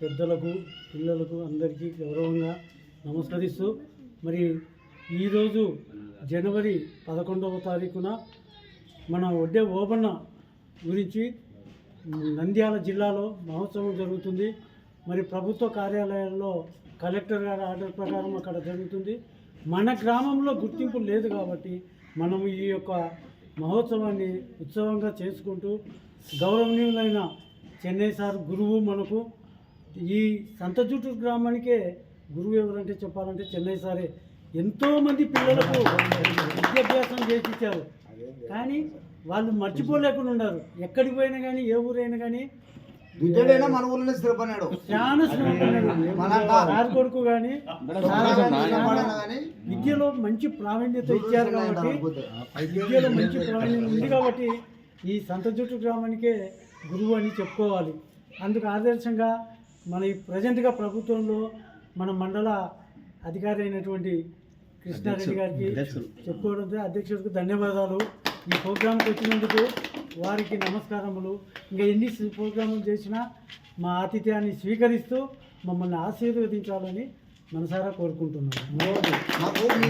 పెద్దలకు పిల్లలకు అందరికీ గౌరవంగా నమస్కరిస్తూ మరి ఈరోజు జనవరి పదకొండవ తారీఖున మన ఒడ్డే ఓబన్న గురించి నంద్యాల జిల్లాలో మహోత్సవం జరుగుతుంది. మరి ప్రభుత్వ కార్యాలయాల్లో కలెక్టర్ గారి ఆర్డర్ ప్రకారం అక్కడ జరుగుతుంది. మన గ్రామంలో గుర్తింపు లేదు కాబట్టి మనము ఈ యొక్క మహోత్సవాన్ని ఉత్సవంగా చేసుకుంటూ గౌరవనీయులైన చెన్నై సార్ గురువు మనకు ఈ సంతజుట్టు గ్రామానికే గురువు ఎవరంటే చెప్పాలంటే చెన్నై సారే. ఎంతోమంది పిల్లలకు విద్యాభ్యాసం చేసిచ్చారు కానీ వాళ్ళు మర్చిపోలేకుండా ఉన్నారు. ఎక్కడికి పోయినా కానీ ఏ ఊరైనా కానీ బిడ్డడైనా మన ఊళ్ళోనే స్థిరపడినాడు. చాలా సార్ కొడుకు కానీ విద్యలో మంచి ప్రావీణ్యత ఇచ్చారు కాబట్టి విద్యలో మంచి ప్రావీణ్యం ఉంది కాబట్టి ఈ సంతజుట్టు గ్రామానికే గురువు అని చెప్పుకోవాలి. అందుకు ఆదర్శంగా మన ఈ ప్రజెంట్గా ప్రభుత్వంలో మన మండల అధికారి అయినటువంటి కృష్ణారెడ్డి గారికి చెప్పుకోవడంతో అధ్యక్షుడికి ధన్యవాదాలు. ఈ ప్రోగ్రాంకి వచ్చినందుకు వారికి నమస్కారములు. ఇంకా ఎన్ని ప్రోగ్రాములు చేసినా మా ఆతిథ్యాన్ని స్వీకరిస్తూ మమ్మల్ని ఆశీర్వదించాలని మనసారా కోరుకుంటున్నాను.